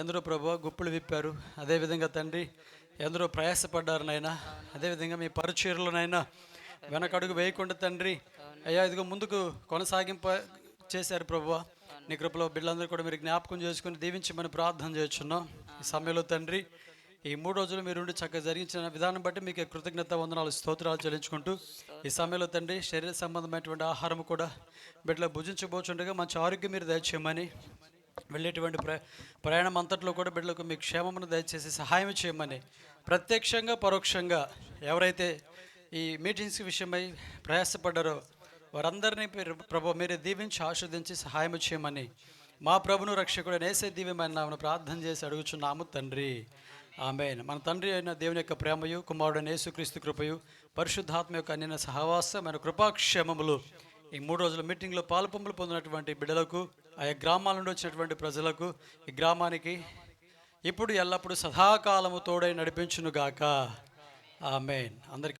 ఎందరో ప్రభు గుప్పులు విప్పారు. అదేవిధంగా తండ్రి ఎందరో ప్రయాసపడ్డారు నాయన. అదేవిధంగా మీ పరిచయలోనైనా వెనకడుగు వేయకుండా తండ్రి అయ్యా ఇదిగో ముందుకు కొనసాగింప చేశారు ప్రభు. నీ కృపలో బిడ్డలందరూ కూడా మీరు జ్ఞాపకం చేసుకుని దీవించమని ప్రార్థన చేస్తున్నాం. ఈ సమయంలో తండ్రి ఈ మూడు రోజులు మీరు ఉండి చక్కగా జరిగించిన విధానం బట్టి మీకు కృతజ్ఞత వందనాలు స్తోత్రాలు చెల్లించుకుంటూ ఈ సమయంలో తండ్రి శరీర సంబంధమైనటువంటి ఆహారం కూడా బిడ్డలు భుజించబోచుండగా మంచి ఆరోగ్యం మీరు దయచేయమని వెళ్ళేటువంటి ప్ర ప్రయాణం అంతట్లో కూడా బిడ్డలకు మీ క్షేమమును దయచేసి సహాయం చేయమని ప్రత్యక్షంగా పరోక్షంగా ఎవరైతే ఈ మీటింగ్స్ విషయమై ప్రయాసపడ్డారో వారందరినీ ప్రభు మీరే దీవించి ఆస్వాదించి సహాయం చేయమని మా ప్రభును రక్షకుడు నేసే దివ్యమైన నామను ప్రార్థన చేసి అడుగుచున్నాము తండ్రి. ఆమె మన తండ్రి అయిన దేవుని యొక్క ప్రేమయు కుమారుడు నేసుక్రీస్తు కృపయు పరిశుద్ధాత్మ యొక్క అన్య సహవాసమైన కృపాక్షేమములు ఈ మూడు రోజుల మీటింగ్లో పాలుపొంపులు పొందినటువంటి బిడ్డలకు ఆయా గ్రామాల నుండి వచ్చినటువంటి ప్రజలకు ఈ గ్రామానికి ఇప్పుడు ఎల్లప్పుడూ సదాకాలము తోడై నడిపించునుగాక. ఆమెన్. అందరికీ